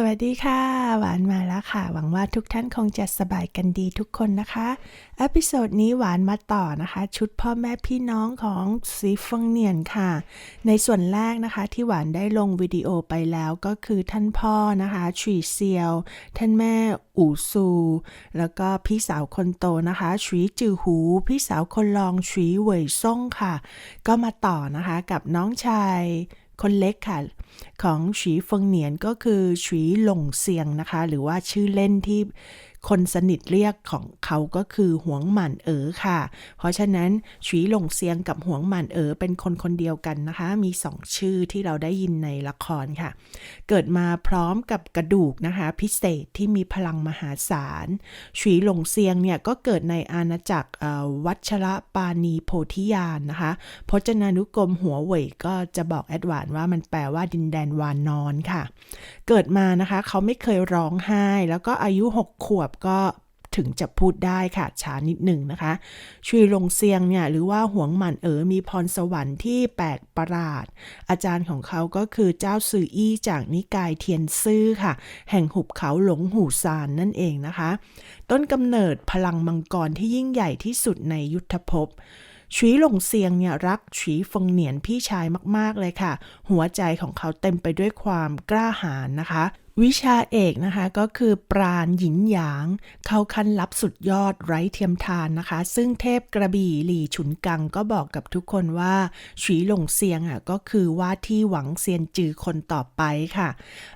สวัสดีค่ะ หวานมาแล้วค่ะ หวังว่าทุกท่านคงจะสบายกันดีทุกคนนะคะเอพิโซดนี้หวานมาต่อนะคะ ชุดพ่อแม่พี่น้องของซีฟงเนียนค่ะ ในส่วนแรกนะคะที่หวานได้ลงวิดีโอไปแล้วก็คือท่านพ่อนะคะชีเซียว ท่านแม่อู่ซู แล้วก็พี่สาวคนโตนะคะชีจือหู พี่สาวคนรองชีเหวยซ่งค่ะ ก็มาต่อนะคะกับน้องชาย คนเล็กค่ะของฉีเฟิงเหนียนก็คือฉีหลงเซียงนะคะ หรือว่าชื่อเล่นที่ คนสนิทเรียกของเขาก็คือหวงหมันเอ๋อค่ะ เพราะฉะนั้นฉีหลงเซียงกับหวงหมันเอ๋อเป็นคนคนเดียวกันนะคะ มีสองชื่อที่เราได้ยินในละครค่ะ เกิดมาพร้อมกับกระดูกนะคะ พิเศษที่มีพลังมหาศาลฉีหลงเซียงเนี่ยก็เกิดในอาณาจักรวัชระปานีโพธิยานนะคะพจนานุกรมหัวเหว่ยก็จะบอกแอดวานว่ามันแปลว่าดินแดนวานนอนค่ะ เกิดมานะคะ เขาไม่เคยร้องไห้ แล้วก็อายุ 6 ขวบก็ถึงจะพูดได้ค่ะช้านิดหนึ่งนะคะชุยลงเซียงเนี่ยหรือว่าหวงหมันเอ๋อมีพรสวรรค์ที่แปลกประหลาด อาจารย์ของเขาก็คือเจ้าซืออี้จากนิกายเทียนซื่อค่ะ แห่งหุบเขาหลงหูซานนั่นเองนะคะ ต้นกำเนิดพลังมังกรที่ยิ่งใหญ่ที่สุดในยุทธภพฉีหลงเซียงเนี่ยรักฉีฟงเหนียนพี่ชายมาก ๆ เลยค่ะ หัวใจของเขาเต็มไปด้วยความกล้าหาญนะคะ วิชาเอกนะคะก็คือปราณหยินหยาง เขาคันลับสุดยอดไร้เทียมทานนะคะ ซึ่งเทพกระบี่หลี่ฉุนกังก็บอกกับทุกคนว่าฉีหลงเซียงอะก็คือว่าที่หวังเซียนจือคนต่อไปค่ะ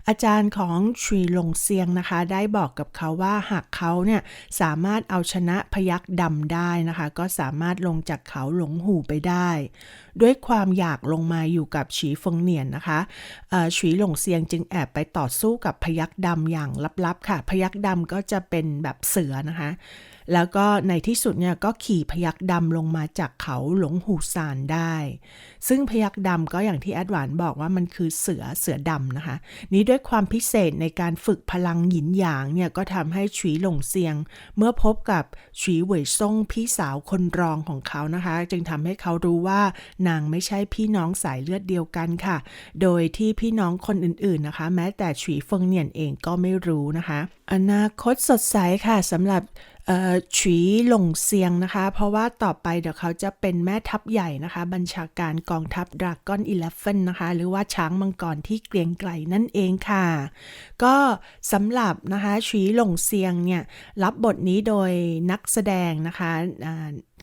อาจารย์ของฉีหลงเซียงนะคะ ได้บอกกับเขาว่าหากเขาเนี่ยสามารถเอาชนะพยักดำได้นะคะ ก็สามารถลงจากเขาหลงหูไปได้ด้วยความอยากลงมาอยู่กับฉีฟงเหนียนนะคะเอ่อฉีหลงเซียงจึงแอบไปต่อสู้กับพยักดำอย่างลับๆค่ะ พยักดำก็จะเป็นแบบเสือนะคะ แล้วก็ในที่สุดเนี่ยก็ขี่พยักดำลงมาจากเขาหลงหูซานได้ ซึ่งพยักดำก็อย่างที่แอดวานบอกว่ามันคือเสือเสือดำนะคะ นี้ด้วยความพิเศษในการฝึกพลังหยินหยางเนี่ยก็ทำให้ฉีหลงเซียง เมื่อพบกับฉีเหวยซ่งพี่สาวคนรองของเขานะคะ จึงทำให้เขารู้ว่านางไม่ใช่พี่น้องสายเลือดเดียวกันค่ะ โดยที่พี่น้องคนอื่นๆนะคะ แม้แต่ฉีเฟิงเนียนเองก็ไม่รู้นะคะ อนาคตสดใสค่ะสำหรับ ฉี่หลงเซียงนะคะ เพราะว่าต่อไปเดี๋ยวเขาจะเป็นแม่ทัพใหญ่นะคะ บัญชาการกองทัพดราก้อนอีเลฟเฟนนะคะ หรือว่าช้างมังกรที่เกรียงไกรนั่นเองค่ะ ก็สำหรับนะคะฉีหลงเซียงเนี่ย รับบทนี้โดยนักแสดงนะคะ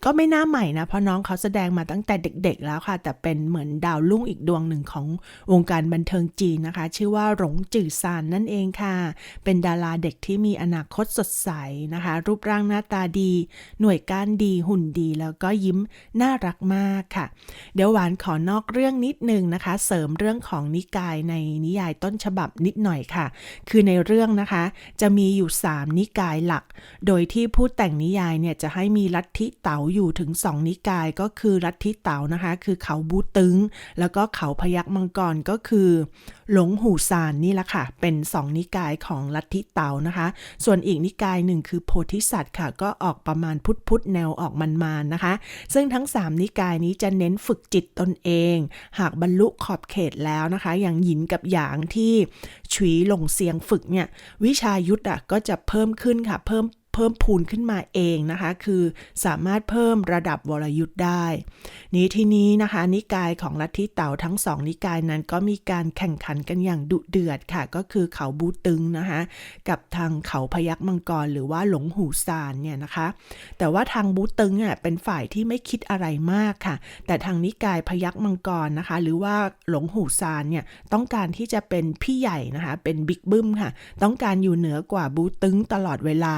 ก็ไม่น่าใหม่นะ เพราะน้องเขาแสดงมาตั้งแต่เด็กๆแล้วค่ะ แต่เป็นเหมือนดาวรุ่งอีกดวงหนึ่งของวงการบันเทิงจีนนะคะ ชื่อว่าหลงจื่อซานนั่นเองค่ะ เป็นดาราเด็กที่มีอนาคตสดใสนะคะ รูปร่างหน้าตาดี หน่วยก้านดีหุ่นดี แล้วก็ยิ้มน่ารักมากค่ะ เดี๋ยวหวานขอนอกเรื่องนิดนึงนะคะ เสริมเรื่องของนิกายในนิยายต้นฉบับนิดหน่อยค่ะ คือในเรื่องนะคะ จะมีอยู่ 3 นิกายหลัก โดยที่ผู้แต่งนิยายเนี่ยจะให้มีลัทธิเต๋าอยู่ถึง 2 นิกายก็คือลัทธิเต๋านะคะ คือเขาบูตึง แล้วก็เขาพยักมังกรก็คือ หลงหูซานนี่แหละค่ะ เป็น 2 นิกายของลัทธิเต๋านะคะ ส่วนอีกนิกายหนึ่งคือโพธิสัตว์ค่ะ ก็ออกประมาณพุทธพุทธแนวออกมันๆนะคะ ซึ่งทั้ง 3 นิกายนี้จะเน้นฝึกจิตตนเอง หากบรรลุขอบเขตแล้วนะคะ อย่างหยินกับหยางที่ฉุยหลงเซียงฝึกเนี่ยวิชายุทธอะก็จะเพิ่มขึ้นค่ะเพิ่ม เพิ่มพูนขึ้นมาเองนะคะ คือสามารถเพิ่มระดับวรยุทธ์ได้ นี้ทีนี้นะคะ นิกายของลัทธิเต่าทั้งสองนิกายนั้นก็มีการแข่งขันกันอย่างดุเดือดค่ะ ก็คือเขาบูตึงนะคะ กับทางเขาพยักมังกรหรือว่าหลงหูซานเนี่ยนะคะ แต่ว่าทางบูตึงอะเป็นฝ่ายที่ไม่คิดอะไรมากค่ะ แต่ทางนิกายพยักมังกรนะคะ หรือว่าหลงหูซานเนี่ยต้องการที่จะเป็นพี่ใหญ่นะคะ เป็นบิ๊กบึ้มค่ะ ต้องการอยู่เหนือกว่าบูตึงตลอดเวลา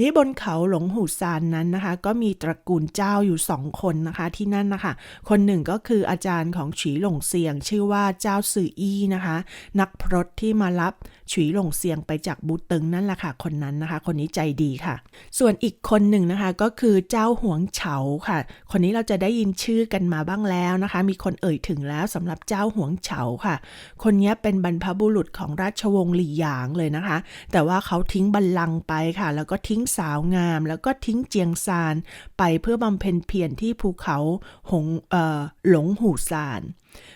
นี้บนเขาหลงหูซานนั้นนะคะ ก็มีตระกูลเจ้าอยู่สองคนนะคะที่นั่นนะคะ คนหนึ่งก็คืออาจารย์ของฉีหลงเซียง ชื่อว่าเจ้าสื่ออี้นะคะ นักพรตที่มารับฉีหลงเซียงไปจากบูตึงนั่นแหละค่ะ คนนั้นนะคะ คนนี้ใจดีค่ะ ส่วนอีกคนหนึ่งนะคะก็คือเจ้าหวงเฉาค่ะ คนนี้เราจะได้ยินชื่อกันมาบ้างแล้วนะคะ มีคนเอ่ยถึงแล้วสำหรับเจ้าหวงเฉาค่ะ คนนี้เป็นบรรพบุรุษของราชวงศ์หลี่หยางเลยนะคะ แต่ว่าเขาทิ้งบัลลังก์ไปค่ะ แล้วก็ทิ้งสาวงาม แล้วก็ทิ้งเจียงซานไปเพื่อบำเพ็ญเพียรที่ภูเขาหงเอ่อหลงหูซาน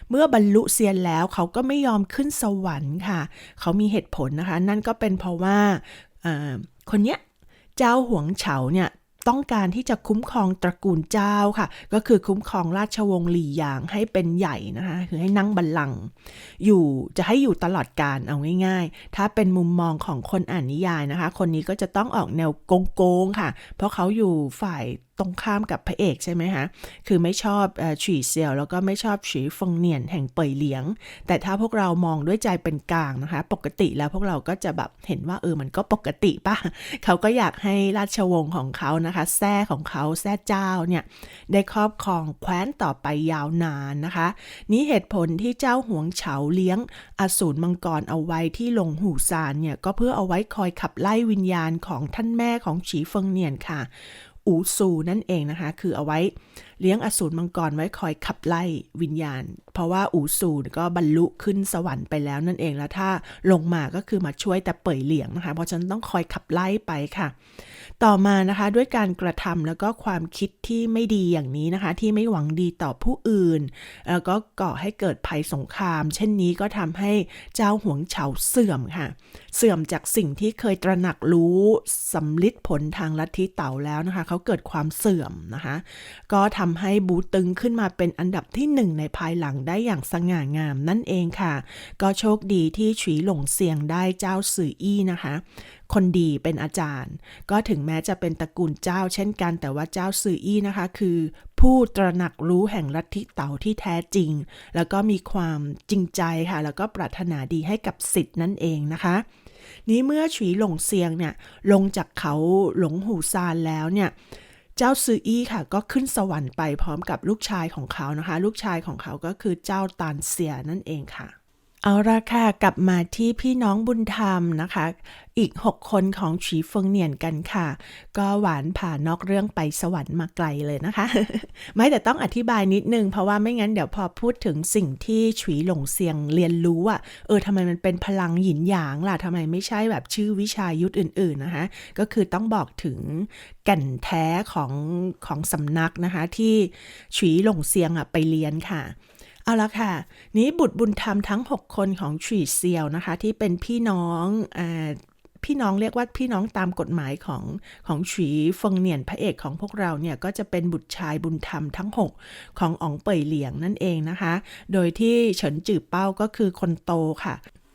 เมื่อบรรลุเซียนแล้วเขาก็ไม่ยอมขึ้นสวรรค์ค่ะ เขามีเหตุผลนะคะ นั่นก็เป็นเพราะว่าคนเนี้ยเจ้าหวงเฉาเนี่ย ต้องการที่จะคุ้มครองตระกูลเจ้าค่ะ ก็คือคุ้มครองราชวงศ์หลี่หยางให้เป็นใหญ่นะคะคือให้นั่งบัลลังก์อยู่จะให้อยู่ตลอดการเอาง่าย ๆ ถ้าเป็นมุมมองของคนอ่านนิยายนะคะ คนนี้ก็จะต้องออกแนวโกงๆค่ะ เพราะเขาอยู่ฝ่าย ตรงข้ามกับพระเอกใช่ไหมคะคือไม่ชอบเอ่อฉีเซียว แล้วก็ไม่ชอบฉีฟงเนียนแห่งเปยเหลียง แต่ถ้าพวกเรามองด้วยใจเป็นกลางนะคะ ปกติแล้วพวกเราก็จะแบบเห็นว่าเออมันก็ปกติป่ะเขาก็อยากให้ราชวงศ์ของเขานะคะแท้ของเขาแท้เจ้าเนี่ยได้ครอบครองแคว้นต่อไปยาวนานนะคะ นี่เหตุผลที่เจ้าหวงเฉาเลี้ยงอสูรมังกรเอาไว้ที่หลงหูซานเนี่ยก็เพื่อเอาไว้คอยขับไล่วิญญาณของท่านแม่ของฉีเฟิงเนียนค่ะ อูซูนั่นเองนะคะ คือเอาไว้ เลี้ยงอสูรมังกรไว้คอยขับไล่วิญญาณ เพราะว่าอูซูรก็บรรลุขึ้นสวรรค์ไปแล้วนั่นเองแล้วถ้าลงมาก็คือมาช่วยแต่เป่ยเหลียงนะคะ เพราะฉะนั้นต้องคอยขับไล่ไปค่ะ ต่อมานะคะด้วยการกระทำแล้วก็ความคิดที่ไม่ดีอย่างนี้นะคะ ที่ไม่หวังดีต่อผู้อื่น แล้วก็ก่อให้เกิดภัยสงคราม เช่นนี้ก็ทำให้เจ้าหวงเฉาเสื่อมค่ะ เสื่อมจากสิ่งที่เคยตระหนักรู้สำลิดผลทางลัทธิเต่าแล้วนะคะเขาเกิดความเสื่อมนะคะ ก็ทำให้บูตึงขึ้นมาเป็นอันดับที่หนึ่งในภายหลังได้อย่างสง่างามนั่นเองค่ะ ก็โชคดีที่ฉุยหลงเซียงได้เจ้าสื่ออี้นะคะ คนดีเป็นอาจารย์ ก็ถึงแม้จะเป็นตระกูลเจ้าเช่นกัน แต่ว่าเจ้าสื่ออี้นะคะ คือ ผู้ตระหนักรู้แห่งลัทธิเต่าที่แท้จริง แล้วก็มีความจริงใจค่ะ แล้วก็ปรารถนาดีให้กับสิทธิ์นั่นเองนะคะนี้เมื่อฉุยหลงเซียงเนี่ยลงจากเขาหลงหูซานแล้วเนี่ย เจ้าซืออี้ค่ะ ก็ขึ้นสวรรค์ไปพร้อมกับลูกชายของเขานะคะ ลูกชายของเขาก็คือเจ้าตานเซียนั่นเองค่ะ เอาละค่ะกลับมาที่พี่น้องบุญธรรมนะคะ อีก 6 คนของฉีเฟิงเนียนกันค่ะ ก็หวานผ่านอกเรื่องไปสวรรค์มาไกลเลยนะคะ ไม่แต่ต้องอธิบายนิดนึง เพราะว่าไม่งั้นเดี๋ยวพอพูดถึงสิ่งที่ฉีหลงเซียงเรียนรู้อะเออทำไมมันเป็นพลังหยินหยางล่ะทำไมไม่ใช่แบบชื่อวิชายุทธอื่น ๆนะคะ ก็คือต้องบอกถึงแก่นแท้ของของสำนักนะคะ ที่ฉีหลงเซียงอะไปเรียนค่ะ เอาละค่ะ นี้บุตรบุญธรรมทั้ง 6 คนของฉีเซียวนะคะ ที่เป็นพี่น้องอพี่น้องเรียกว่าพี่น้องตามกฎหมายของของฉีเฟิงเนียนพระเอกของพวกเราเนี่ย ก็จะเป็นบุตรชายบุญธรรมทั้ง 6 ของอ๋องเป่ยเหลียงนั่นเองนะคะ โดยที่เฉินจือเป้าก็คือคนโตค่ะ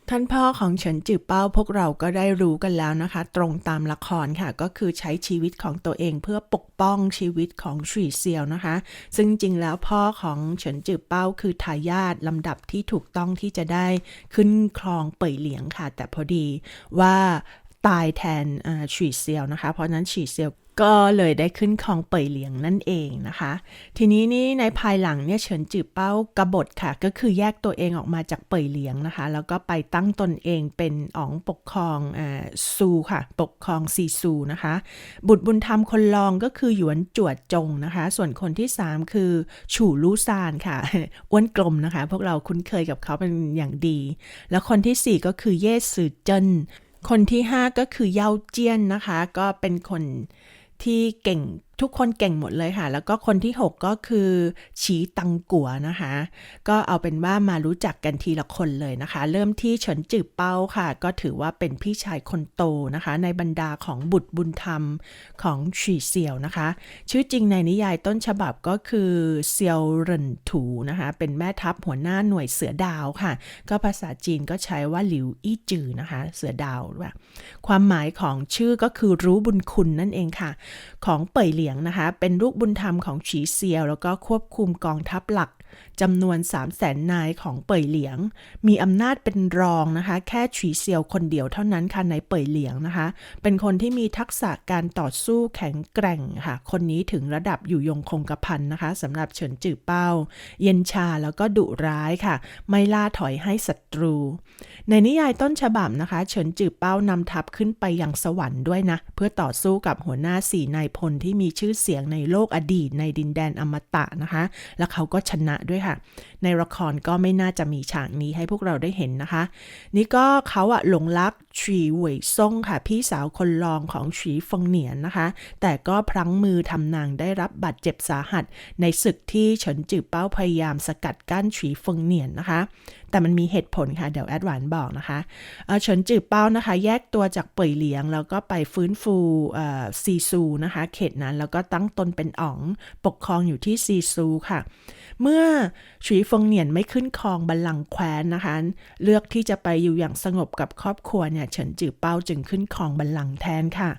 ท่านพ่อของเฉินจือเป้าพวกเราก็ได้รู้กันแล้วนะคะ ตรงตามละครค่ะ ก็คือใช้ชีวิตของตัวเองเพื่อปกป้องชีวิตของฉุยเซียวนะคะ ซึ่งจริงแล้วพ่อของเฉินจือเป้าคือทายาทลำดับที่ถูกต้องที่จะได้ขึ้นครองเป่ยเหลียงค่ะ แต่พอดีว่าตายแทนฉวีเซียวนะคะ เพราะนั้นฉุยเซียว ก็เลยได้ขึ้นครองเป่ยเหลียงนั่นเองนะคะ ทีนี้นี่ในภายหลังเนี่ยเฉินจือเป้ากบฏค่ะ ก็คือแยกตัวเองออกมาจากเป่ยเหลียงนะคะ แล้วก็ไปตั้งตนเองเป็นอ๋องปกครองอ่าซูค่ะ ปกครองซีซูนะคะ บุตรบุญธรรมคนรองก็คือหยวนจวดจงนะคะ ส่วนคนที่ 3 คือฉู่ลู่ซานค่ะอ้วนกลมนะคะ พวกเราคุ้นเคยกับเขาเป็นอย่างดี แล้วคนทีสี่4 ก็คือเย่ซือเจินคนที่ 5 ก็คือเย่าเจี้ยนนะคะ ก็เป็นคน ที่เก่ง ทุกคนเก่งหมดเลยค่ะ แล้วก็คนที่ 6 ก็คือฉีตังกัวนะคะ ก็เอาเป็นว่ามารู้จักกันทีละคนเลยนะคะ เริ่มที่เฉินจืบเป้าค่ะ ก็ถือว่าเป็นพี่ชายคนโตนะคะ ในบรรดาของบุตรบุญธรรมของฉีเซียวนะคะ ชื่อจริงในนิยายต้นฉบับก็คือเซียวเหรินถูนะคะ เป็นแม่ทัพหัวหน้าหน่วยเสือดาวค่ะ ก็ภาษาจีนก็ใช้ว่าหลิวอี้จือนะคะ เสือดาวว่าความหมายของชื่อก็คือรู้บุญคุณนั่นเองค่ะ ของเป่ยหลียงนะคะ เป็นลูกบุญธรรมของฉีเซียว แล้วก็ควบคุมกองทัพหลัก จำนวน 3 0 0แสนนายของเป่ยเหลียง มีอำนาจเป็นรองนะคะ แค่ฉีเซียวคนเดียวเท่านั้นค่ะในเป่ยเหลียงนะคะ เป็นคนที่มีทักษะการต่อสู้แข็งแกร่งค่ะ คนนี้ถึงระดับอยู่ยงคงกระพันนะคะสำหรับเฉินจือเป้า เย็นชาแล้วก็ดุร้ายค่ะ ไม่ล่าถอยให้ศัตรู ในนิยายต้นฉบับนะคะเฉินจือเป้านำทัพขึ้นไปยังสวรรค์ด้วยนะ เพื่อต่อสู้กับหัวหน้าสี่นายพลที่มีชื่อเสียงในโลกอดีตในดินแดนอมตะนะคะ แล้วเขาก็ชนะด้วยค่ะ ในละครก็ไม่น่าจะมีฉากนี้ให้พวกเราได้เห็นนะคะ นี่ก็เขาอะหลงรักฉีเหวยซ่งค่ะ พี่สาวคนรองของฉีฟงเหนียนนะคะ แต่ก็พลั้งมือทำนางได้รับบาดเจ็บสาหัส ในศึกที่เฉินจือเป้าพยายามสกัดกั้นฉีฟงเหนียนนะคะ แต่มันมีเหตุผลค่ะ เดี๋ยวแอดวานบอกนะคะเฉินจือเป้านะคะ แยกตัวจากเป่ยเหลียง แล้วก็ไปฟื้นฟูซีซูนะคะ เขตนั้นแล้วก็ตั้งตนเป็นอ๋องปกครองอยู่ที่ซีซูค่ะ เมื่อฉีฟงเหนียนไม่ขึ้นครองบัลลังก์แคว้นนะคะ เลือกที่จะไปอยู่อย่างสงบกับครอบครัวเนี่ยเฉินจือเป้าจึงขึ้นครองบัลลังก์แทนค่ะ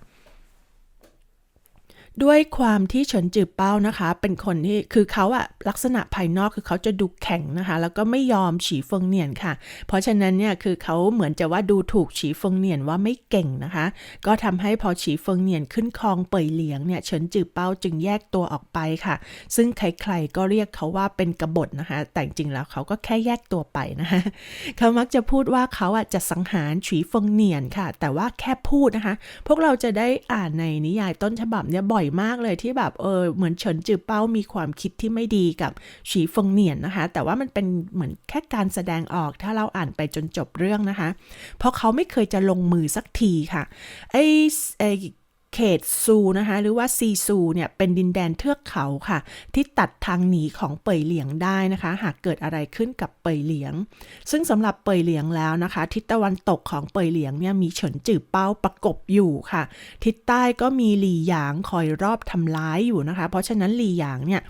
ด้วยความที่เฉินจือเป้านะคะ เป็นคนที่คือเขาอะลักษณะภายนอกคือเขาจะดูแข็งนะคะ แล้วก็ไม่ยอมฉีเฟิงเนียนค่ะ เพราะฉะนั้นเนี่ยคือเขาเหมือนจะว่าดูถูกฉีเฟิงเนียนว่าไม่เก่งนะคะ ก็ทำให้พอฉีเฟิงเนียนขึ้นครองเป่ยเหลียงเนี่ยเฉินจือเป้าจึงแยกตัวออกไปค่ะ ซึ่งใครๆก็เรียกเขาว่าเป็นกบฏนะคะ แต่จริงๆแล้วเขาก็แค่แยกตัวไปนะคะเขามักจะพูดว่าเขาอะจะสังหารฉีเฟิงเนียนค่ะ แต่ว่าแค่พูดนะคะ พวกเราจะได้อ่านในนิยายต้นฉบับเนี่ยบ่อยมากเลยที่แบบเออเหมือนเฉินจือเป้ามีความคิดที่ไม่ดีกับฉีเฟิงเนียนนะคะ แต่ว่ามันเป็นเหมือนแค่การแสดงออกถ้าเราอ่านไปจนจบเรื่องนะคะ เพราะเขาไม่เคยจะลงมือสักทีค่ะไอ้ไอ้ เขตซูนะคะหรือว่าซีซูเนี่ยเป็นดินแดนเทือกเขาค่ะ ที่ตัดทางหนีของเป่ยเหลียงได้นะคะ หากเกิดอะไรขึ้นกับเป่ยเหลียง ซึ่งสำหรับเป่ยเหลียงแล้วนะคะ ทิศตะวันตกของเป่ยเหลียงเนี่ยมีเฉินจือเป้าประกบอยู่ค่ะ ทิศใต้ก็มีหลี่หยางคอยรอบทำร้ายอยู่นะคะ เพราะฉะนั้นหลี่หยางเนี่ย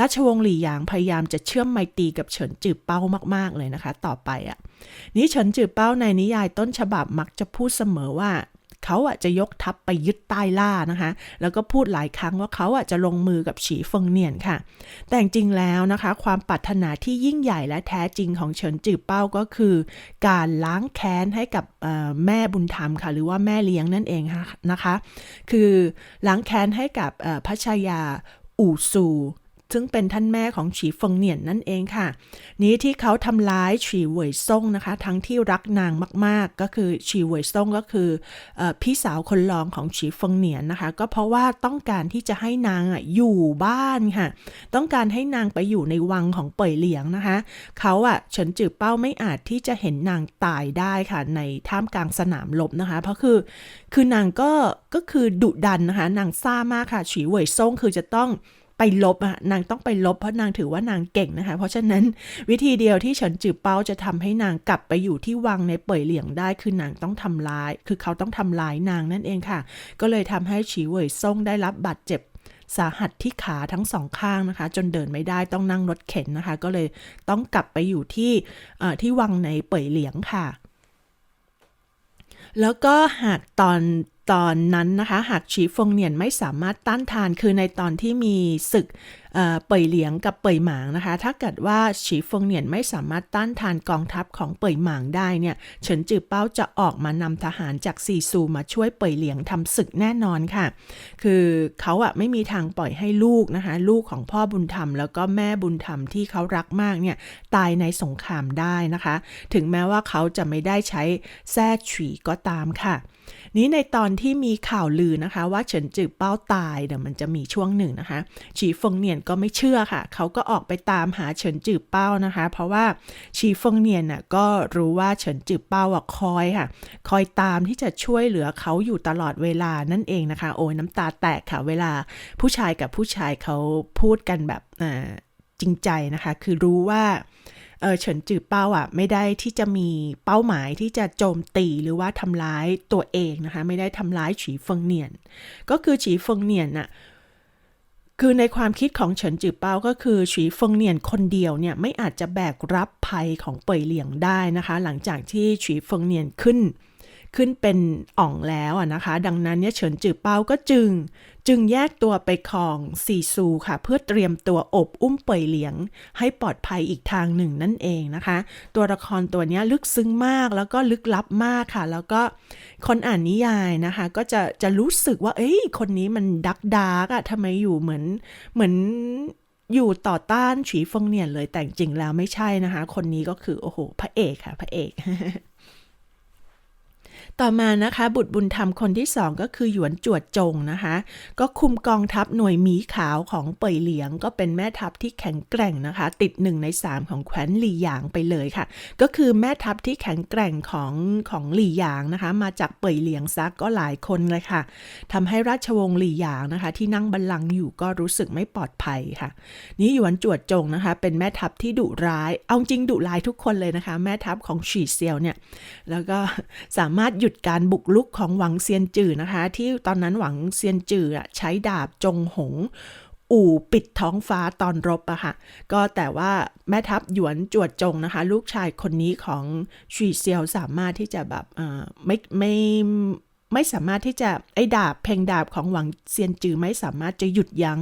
ราชวงศ์หลี่หยางพยายามจะเชื่อมไมตรีกับเฉินจือเป้ามาก ๆ เลยนะคะ ต่อไปอะนี้เฉินจือเป้าในนิยายต้นฉบับมักจะพูดเสมอว่า เขาอะจะยกทัพไปยึดใต้ล่านะคะ แล้วก็พูดหลายครั้งว่าเขาอะจะลงมือกับฉีเฟิงเนียนค่ะ แต่จริงแล้วนะคะ ความปรารถนาที่ยิ่งใหญ่และแท้จริงของเฉินจือเป้าก็คือ การล้างแค้นให้กับแม่บุญธรรมค่ะ หรือว่าแม่เลี้ยงนั่นเองนะคะ คือล้างแค้นให้กับพระชายาอู่ซู ซึ่งเป็นท่านแม่ของฉีเฟิงเหนียนนั่นเองค่ะ นี้ที่เขาทำร้ายฉีเหวยซ่งนะคะ ทั้งที่รักนางมากๆ ก็คือฉีเหวยซ่งก็คืออพี่สาวคนรองของฉีเฟิงเหนียนนะคะ ก็เพราะว่าต้องการที่จะให้นางออยู่บ้านค่ะ ต้องการให้นางไปอยู่ในวังของเป่ยเหลียงนะคะ เขาอะเฉินจือเป้าไม่อาจที่จะเห็นนางตายได้ค่ะ ในท่ามกลางสนามรบนะคะ เพราะคือ คือนางก็ก็คือดุดันนะคะ นางซ่ามากค่ะฉีเหวยซ่งคือจะต้อง ไปลบอะนางต้องไปลบเพราะนางถือว่านางเก่งนะคะ เพราะฉะนั้นวิธีเดียวที่เฉินจือเป้าจะทำให้นางกลับไปอยู่ที่วังในเป่ยเหลียงได้คือนางต้องทำร้าย คือเขาต้องทำร้ายนางนั่นเองค่ะ ก็เลยทำให้ฉีเหวยซ่งได้รับบาดเจ็บสาหัสที่ขาทั้งสองข้างนะคะ จนเดินไม่ได้ต้องนั่งรถเข็นนะคะ ก็เลยต้องกลับไปอยู่ที่ที่วังในเป่ยเหลียงค่ะ แล้วก็หากตอน ตอนนั้นนะคะหากฉีฟงเนียนไม่สามารถต้านทานคือในตอนที่มีศึกเป่ยเหลียงกับเป่ยหมางนะคะ ถ้าเกิดว่าฉีฟงเนียนไม่สามารถต้านทานกองทัพของเป่ยหมางได้เนี่ยเฉินจือเป้าจะออกมานำทหารจากซีซูมาช่วยเป่ยเหลียงทำศึกแน่นอนค่ะ คือเขาอะไม่มีทางปล่อยให้ลูกนะคะ ลูกของพ่อบุญธรรม แล้วก็แม่บุญธรรมที่เขารักมากเนี่ยตายในสงครามได้นะคะ ถึงแม้ว่าเขาจะไม่ได้ใช้แซ่ฉีก็ตามค่ะ นี้ในตอนที่มีข่าวลือนะคะ ว่าเฉินจือเป้าตายเดี๋ยวมันจะมีช่วงหนึ่งนะคะฉีฟงเนียนก็ไม่เชื่อค่ะ เขาก็ออกไปตามหาเฉินจือเป้านะคะ เพราะว่าฉีฟงเนียนน่ะก็รู้ว่าเฉินจือเป้าอะคอยค่ะ คอยตามที่จะช่วยเหลือเขาอยู่ตลอดเวลานั่นเองนะคะ โอ้ยน้ำตาแตกค่ะ เวลาผู้ชายกับผู้ชายเขาพูดกันแบบจริงใจนะคะ คือรู้ว่า เออเฉินจือเป้าอะไม่ได้ที่จะมีเป้าหมายที่จะโจมตีหรือว่าทำร้ายตัวเองนะคะ ไม่ได้ทำร้ายฉีเฟิงเนียน ก็คือฉีเฟิงเนียนน่ะคือในความคิดของเฉินจือเป้าก็คือฉีเฟิงเนียนคนเดียวเนี่ยไม่อาจจะแบกรับภัยของเป่ยเหลียงได้นะคะ หลังจากที่ฉีเฟิงเนียนขึ้น ขึ้นเป็นอ่องแล้วอะนะคะ ดังนั้นเนี่ยเฉินจือเปาก็จึง จึงแยกตัวไปคลองซีซูค่ะ เพื่อเตรียมตัวอบอุ้มเป่ยเหลียง ให้ปลอดภัยอีกทางหนึ่งนั่นเองนะคะ ตัวละครตัวนี้ลึกซึ้งมากแล้วก็ลึกลับมากค่ะ แล้วก็คนอ่านนิยายนะคะ ก็จะจะรู้สึกว่า เอ้ยคนนี้มันดักดาร์กอะทำไมอยู่เหมือนเหมือนอยู่ต่อต้านฉีเฟิงเนียนเลยแต่จริงแล้วไม่ใช่นะคะ คนนี้ก็คือโอ้โหพระเอกค่ะ พระเอก ต่อมานะคะบุตรบุญธรรมคนที่สองก็คือหยวนจวดจงนะคะ ก็คุมกองทัพหน่วยหมีขาวของเป่ยเหลียง ก็เป็นแม่ทัพที่แข็งแกร่งนะคะ ติดหนึ่งในสามของแคว้นหลี่หยางไปเลยค่ะ ก็คือแม่ทัพที่แข็งแกร่งของของหลี่หยางนะคะ มาจากเป่ยเหลียงซักก็หลายคนเลยค่ะทำให้ราชวงศ์หลี่หยางนะคะ ที่นั่งบัลลังก์อยู่ก็รู้สึกไม่ปลอดภัยค่ะ นี่หยวนจวดจงนะคะ เป็นแม่ทัพที่ดุร้าย เอาจริงดุร้ายทุกคนเลยนะคะ แม่ทัพของฉีเซียวเนี่ย แล้วก็สามารถหยุดการบุกลุกของหวังเซียนจื่อนะคะ ที่ตอนนั้นหวังเซียนจื่อใช้ดาบจงหง อู่ปิดท้องฟ้าตอนรบอะค่ะ ก็แต่ว่าแม่ทัพหยวนจวดจงนะคะ ลูกชายคนนี้ของชีเซียวสามารถที่จะแบบเอ่ไม่ไม่ไม่สามารถที่จะไอ้ดาบเพลงดาบของหวังเซียนจือไม่สามารถจะหยุดยั้ง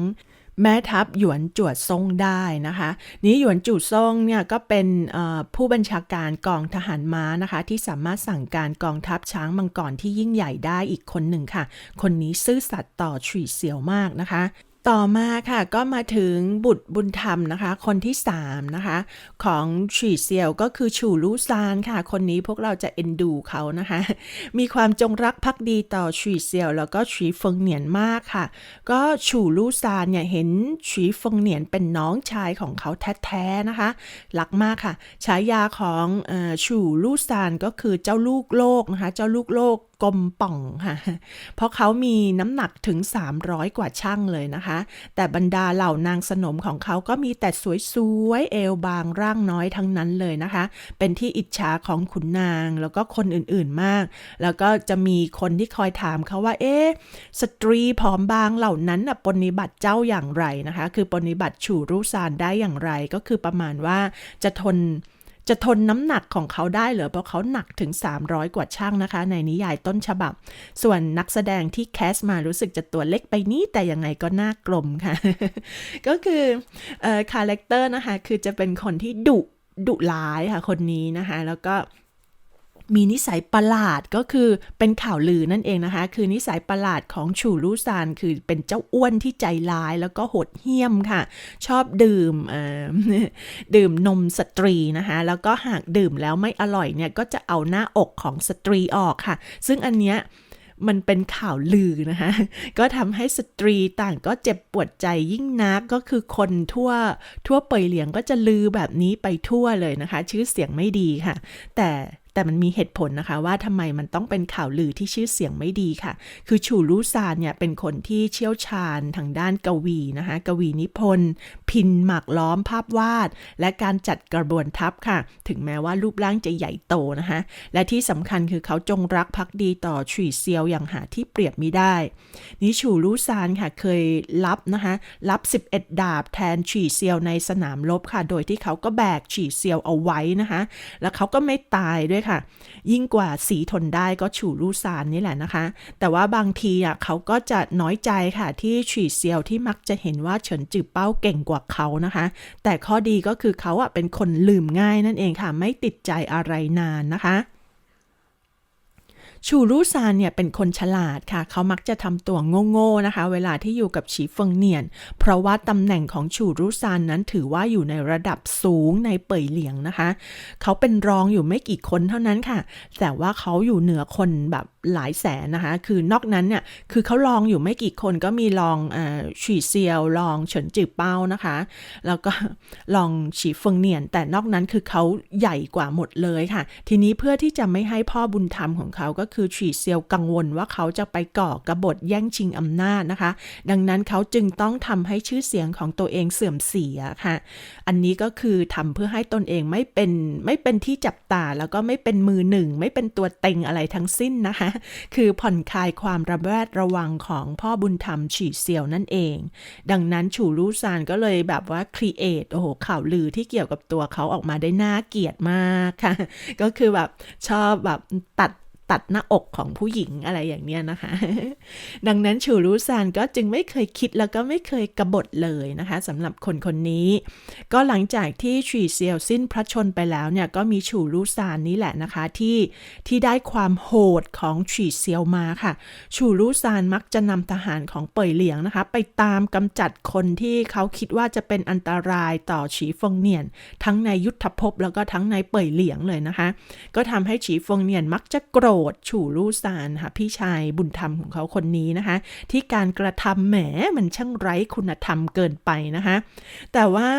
แม่ทัพหยวนจวดซ่งได้นะคะ นี้หยวนจูดซ่งเนี่ยก็เป็นผู้บัญชาการกองทหารม้านะคะ ที่สามารถสั่งการกองทัพช้างมังกรที่ยิ่งใหญ่ได้อีกคนหนึ่งค่ะ คนนี้ซื่อสัตย์ต่อฉุยเซียวมากนะคะ ต่อมาค่ะก็มาถึงบุตรบุญธรรมนะคะ คนที่3นะคะของฉีเซียวก็คือฉู่ลู่ซานค่ะ คนนี้พวกเราจะเอ็นดูเขานะคะ มีความจงรักภักดีต่อฉีเซียว แล้วก็ฉีเฟิงเหนียนมากค่ะ ก็ฉู่ลู่ซานเนี่ยเห็นฉีเฟิงเหนียนเป็นน้องชายของเขาแท้ๆนะคะรักมากค่ะฉายาของฉู่ลู่ซานก็คือเจ้าลูกโลกนะคะ เจ้าลูกโลก กลมป่องค่ะ เพราะเขามีน้ำหนักถึง 300 กว่าช่างเลยนะคะ แต่บรรดาเหล่านางสนมของเขาก็มีแต่สวยๆ เอวบางร่างน้อยทั้งนั้นเลยนะคะ เป็นที่อิจฉาของขุนนางแล้วก็คนอื่นๆมาก แล้วก็จะมีคนที่คอยถามเขาว่า เอ๊ะ สตรีผอมบางเหล่านั้นนะปฏิบัติเจ้าอย่างไรนะคะ คือปฏิบัติฉู่รู้ซานได้อย่างไร ก็คือประมาณว่าจะทน จะทนน้ำหนักของเขาได้เหรอเพราะเขาหนักถึง 300 กว่าช่างนะคะ ในนิยายต้นฉบับ ส่วนนักแสดงที่แคสมารู้สึกจะตัวเล็กไปนี้แต่ยังไงก็หน้ากลมค่ะ ก็คือคาแรคเตอร์นะคะ คือจะเป็นคนที่ดุดุร้ายค่ะคนนี้นะคะ แล้วก็ มีนิสัยประหลาดก็คือเป็นข่าวลือนั่นเองนะคะ คือนิสัยประหลาดของฉู่ลู่ซานคือเป็นเจ้าอ้วนที่ใจร้ายแล้วก็โหดเหี้ยมค่ะ ชอบดื่มดื่มนมสตรีนะคะ แล้วก็หากดื่มแล้วไม่อร่อยเนี่ยก็จะเอาหน้าอกของสตรีออกค่ะ ซึ่งอันเนี้ยมันเป็นข่าวลือนะคะ ก็ทำให้สตรีต่างก็เจ็บปวดใจยิ่งนักก็คือคนทั่วทั่วเปยเหลียงก็จะลือแบบนี้ไปทั่วเลยนะคะ ชื่อเสียงไม่ดีค่ะ แต่ แต่มันมีเหตุผลนะคะว่าทำไมมันต้องเป็นข่าวลือที่ชื่อเสียงไม่ดีค่ะ คือฉู่ลู่ซานเนี่ยเป็นคนที่เชี่ยวชาญทางด้านกวีนะคะกวีนิพนธ์ พินหมากล้อมภาพวาด และการจัดกระบวนทัพค่ะ ถึงแม้ว่ารูปร่างจะใหญ่โตนะคะ และที่สำคัญคือเขาจงรักภักดีต่อฉุยเซียวอย่างหาที่เปรียบไม่ได้ นี่ฉู่ลู่ซานค่ะเคยรับนะคะรับ 11 ดาบแทนฉี่เซียวในสนามรบค่ะ โดยที่เขาก็แบกฉี่เซียวเอาไว้นะคะ แล้วเขาก็ไม่ตายด้วยค่ะ ยิ่งกว่าสีทนได้ก็ฉูรูซานนี่แหละนะคะ แต่ว่าบางทีอะเขาก็จะน้อยใจค่ะที่ฉีเซียวที่มักจะเห็นว่าเฉินจือเป้าเก่งกว่าเขานะคะ แต่ข้อดีก็คือเขาอะเป็นคนลืมง่ายนั่นเองค่ะ ไม่ติดใจอะไรนานนะคะ ชูรู้ซานเนี่ยเป็นคนฉลาดค่ะ เขามักจะทำตัวโง่ๆนะคะ เวลาที่อยู่กับฉีเฟิงเนียน เพราะว่าตำแหน่งของชูรู้ซานนั้นถือว่าอยู่ในระดับสูงในเป่ยเหลียงนะคะ เขาเป็นรองอยู่ไม่กี่คนเท่านั้นค่ะ แต่ว่าเขาอยู่เหนือคนแบบ หลายแสนนะคะ คือนอกนั้นเนี่ยคือเขารองอยู่ไม่กี่คนก็มีรองอฉีเซียวรองเฉินจือเป้านะคะ แล้วก็ลองฉีเฟิงเนียน แต่นอกนั้นคือเขาใหญ่กว่าหมดเลยค่ะ ทีนี้เพื่อที่จะไม่ให้พ่อบุญธรรมของเขาก็คือฉีเซียวกังวลว่าเขาจะไปก่อกบฏแย่งชิงอำนาจนะคะ ดังนั้นเขาจึงต้องทำให้ชื่อเสียงของตัวเองเสื่อมเสียค่ะ อันนี้ก็คือทำเพื่อให้ตนเองไม่เป็นไม่เป็นที่จับตาแล้วก็ไม่เป็นมือหนึ่ง ไม่เป็นตัวเต็งอะไรทั้งสิ้นนะคะคือผ่อนคลายความระแวดระวังของพ่อบุญธรรมฉีเซียวนั่นเอง ดังนั้นฉูรู้ซานก็เลยแบบว่าครีเอทโอ้โหข่าวลือที่เกี่ยวกับตัวเขาออกมาได้น่าเกลียดมากค่ะ ก็คือแบบชอบแบบตัด ตัดหน้าอกของผู้หญิงอะไรอย่างเนี้ยนะคะ ดังนั้นฉูรูซานก็จึงไม่เคยคิดแล้วก็ไม่เคยกบฏเลยนะคะสำหรับคนคนนี้ ก็หลังจากที่ฉีเซียวสิ้นพระชนไปแล้วเนี่ยก็มีฉูรูซานนี่แหละนะคะที่ที่ได้ความโหดของฉีเซียวมาค่ะฉูรูซานมักจะนำทหารของเป่ยเหลียงนะคะ ไปตามกำจัดคนที่เขาคิดว่าจะเป็นอันตรายต่อฉีฟงเนียน ทั้งในยุทธภพแล้วก็ทั้งในเป่ยเหลียงเลยนะคะ ก็ทำให้ฉีฟงเนียนมักจะโกรธฉู่ลู่ซานค่ะพี่ชายบุญธรรมของเขาคนนี้นะคะ ที่การกระทำแหมมันช่างไร้คุณธรรมเกินไปนะคะ แต่ว่า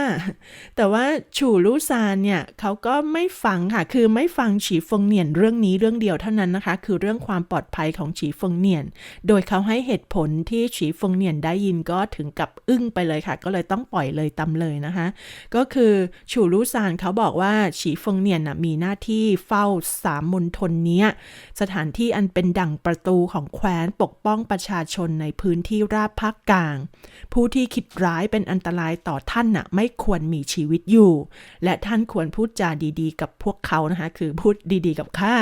แต่ว่าฉู่ลู่ซานเนี่ยเขาก็ไม่ฟังค่ะคือไม่ฟังฉีฟงเนียนเรื่องนี้เรื่องเดียวเท่านั้นนะคะ คือเรื่องความปลอดภัยของฉีฟงเนียน โดยเขาให้เหตุผลที่ฉีฟงเนียนได้ยินก็ถึงกับอึ้งไปเลยค่ะ ก็เลยต้องปล่อยเลยตำเลยนะคะ ก็คือฉู่ลู่ซานเขาบอกว่าฉีฟงเนียนนะมีหน้าที่เฝ้าสามมณฑลเนี้ยสถานที่อันเป็นดั่งประตูของแคว้นปกป้องประชาชนในพื้นที่ราบภาคกลาง ผู้ที่คิดร้ายเป็นอันตรายต่อท่านน่ะไม่ควรมีชีวิตอยู่ และท่านควรพูดจาดีๆ กับพวกเขานะคะ คือพูดดีๆ กับข้า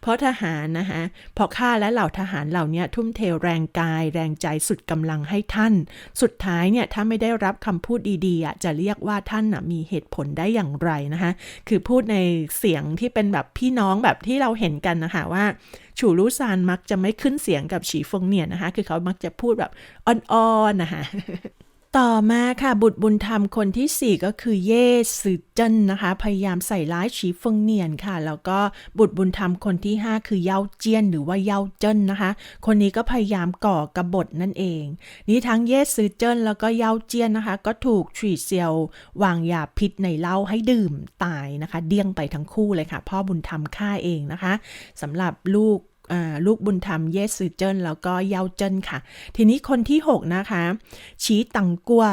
เพราะทหารนะคะเพราะข้าและเหล่าทหารเหล่านี้ทุ่มเทแรงกาย แรงใจสุดกำลังให้ท่าน สุดท้ายเนี่ยถ้าไม่ได้รับคำพูดดีๆจะเรียกว่าท่านน่ะมีเหตุผลได้อย่างไรนะคะ คือพูดในเสียงที่เป็นแบบพี่น้องแบบที่เราเห็นกันนะคะว่า ฉูรู้ซานมักจะไม่ขึ้นเสียงกับฉีฟงเนี่ยนะคะ คือเขามักจะพูดแบบอ่อนๆนะคะ ต่อมาค่ะบุตรบุญธรรมคนที่ 4 ก็คือเย่ซือเจิ้นนะคะ พยายามใส่ร้ายฉีเฟิงเนียนค่ะ แล้วก็บุตรบุญธรรมคนที่ 5 คือเย่าเจี้ยนหรือว่าเย่าเจิ้นนะคะ คนนี้ก็พยายามก่อกบฏนั่นเอง นี้ทั้งเย่ซือเจิ้นแล้วก็เย่าเจี้ยนนะคะ ก็ถูกฉีเซียว วางยาพิษในเหล้าให้ดื่มตายนะคะ เดี้ยงไปทั้งคู่เลยค่ะ พ่อบุญธรรมฆ่าเองนะคะสำหรับลูก ลูกบุญธรรมเยสือเจิ้นแล้วก็เยาเจิ้นค่ะ ทีนี้คนที่ 6 นะคะ ชีตังกัว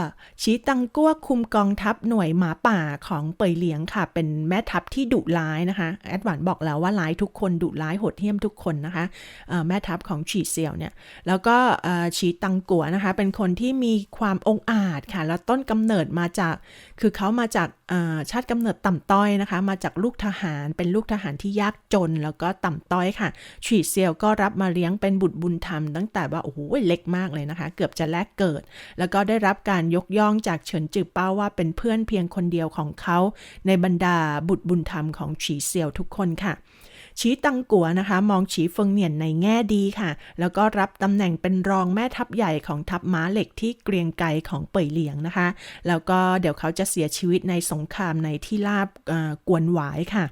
ชีตังกัวคุมกองทัพหน่วยหมาป่าของเปยเหลียงค่ะ เป็นแม่ทัพที่ดุร้ายนะคะ แอดวานบอกแล้วว่าร้ายทุกคนดุร้ายโหดเหี้ยมทุกคนนะคะแม่ทัพของฉีเซียวเนี่ย แล้วก็ชีตังกัวนะคะ เป็นคนที่มีความองอาจค่ะ แล้วต้นกำเนิดมาจากคือเขามาจากชาติกำเนิดต่ำต้อยนะคะ มาจากลูกทหารเป็นลูกทหารที่ยากจนแล้วก็ต่ำต้อยค่ะฉีเซียลก็รับมาเลี้ยงเป็นบุตรบุญธรรมตั้งแต่ว่าโอ้โหเล็กมากเลยนะคะ เกือบจะแลกเกิด แล้วก็ได้รับการยกย่องจากเฉินจือเป้าว่าเป็นเพื่อนเพียงคนเดียวของเขา ในบรรดาบุตรบุญธรรมของฉีเซียวทุกคนค่ะ ชีตังกัวนะคะ มองฉีเฟิงเหนียนในแง่ดีค่ะ แล้วก็รับตำแหน่งเป็นรองแม่ทัพใหญ่ของทัพม้าเหล็กที่เกรียงไกรของเป่ยเหลียงนะคะ แล้วก็เดี๋ยวเขาจะเสียชีวิตในสงครามในที่ราบกวนหวายค่ะ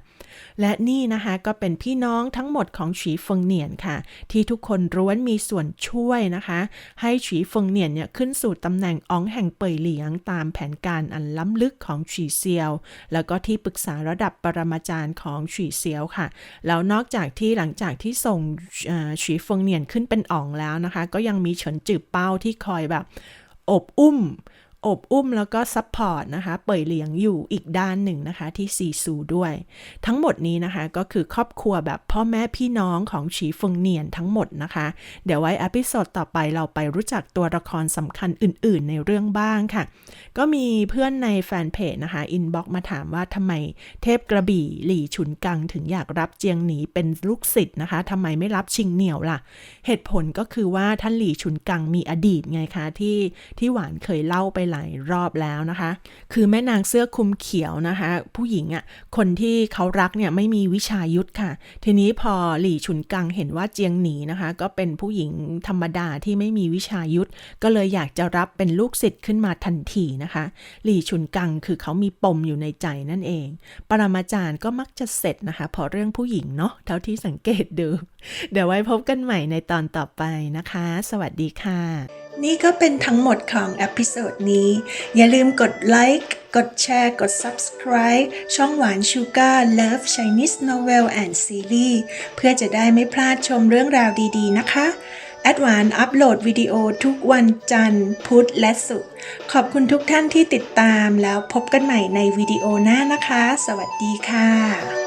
และนี่นะคะก็เป็นพี่น้องทั้งหมดของฉีเฟิงเหนียนค่ะ ที่ทุกคนร้วนมีส่วนช่วยนะคะ ให้ฉีเฟิงเหนียนเนี่ยขึ้นสู่ตำแหน่งอองแห่งเป่ยเหลียงตามแผนการอันล้ำลึกของฉีเซียว แล้วก็ที่ปรึกษาระดับปรมาจารย์ของฉีเซียวค่ะแล้วแล้วนอกจากที่หลังจากที่ส่งฉีฟงเนียนขึ้นเป็นอ่องแล้วนะคะ ก็ยังมีเฉินจืบเป้าที่คอยแบบอบอุ้ม อบอุ้มแล้วก็ซัพพอร์ตนะคะ เป่ยเลี้ยงอยู่อีกด้านหนึ่งนะคะที่ซีซูด้วย ทั้งหมดนี้นะคะก็คือครอบครัวแบบพ่อแม่พี่น้องของฉีฟงเนียนทั้งหมดนะคะ เดี๋ยวไว้อพิโซดต่อไปเราไปรู้จักตัวละครสำคัญอื่น ๆ ในเรื่องบ้างค่ะ ก็มีเพื่อนในแฟนเพจนะคะอินบ็อกมาถามว่าทำไมเทพกระบี่หลี่ฉุนกังถึงอยากรับเจียงหนีเป็นลูกศิษย์นะคะทำไมไม่รับชิงเหนียวล่ะ เหตุผลก็คือว่าท่านหลี่ฉุนกังมีอดีตไงคะที่ที่หวานเคยเล่าไปหลายรอบแล้วนะคะ คือแม่นางเสื้อคลุมเขียวนะคะ ผู้หญิงอะ่ะคนที่เขารักเนี่ยไม่มีวิชายุทธค่ะ ทีนี้พอหลี่ฉุนกังเห็นว่าเจียงหนีนะคะ ก็เป็นผู้หญิงธรรมดาที่ไม่มีวิชายุทธก็เลยอยากจะรับเป็นลูกศิษย์ขึ้นมาทันทีนะคะ หลี่ฉุนกังคือเขามีปมอยู่ในใจนั่นเอง ปรมาจารย์ก็มักจะเสร็จนะคะ พอเรื่องผู้หญิงเนาะเท่าที่สังเกตดู เดี๋ยวไว้พบกันใหม่ในตอนต่อไปนะคะ สวัสดีค่ะ นี่ก็เป็นทั้งหมดของเอพิโซดนี้ อย่าลืมกดไลค์กดแชร์ กด Subscribe ช่องหวานชูการ์ Love Chinese Novel and Series เพื่อจะได้ไม่พลาดชมเรื่องราวดีๆนะคะแอดวานอัปโหลดวิดีโอทุกวันจันทร์ พุธและศุกร์ขอบคุณทุกท่านที่ติดตามแล้วพบกันใหม่ในวิดีโอหน้านะคะ สวัสดีค่ะ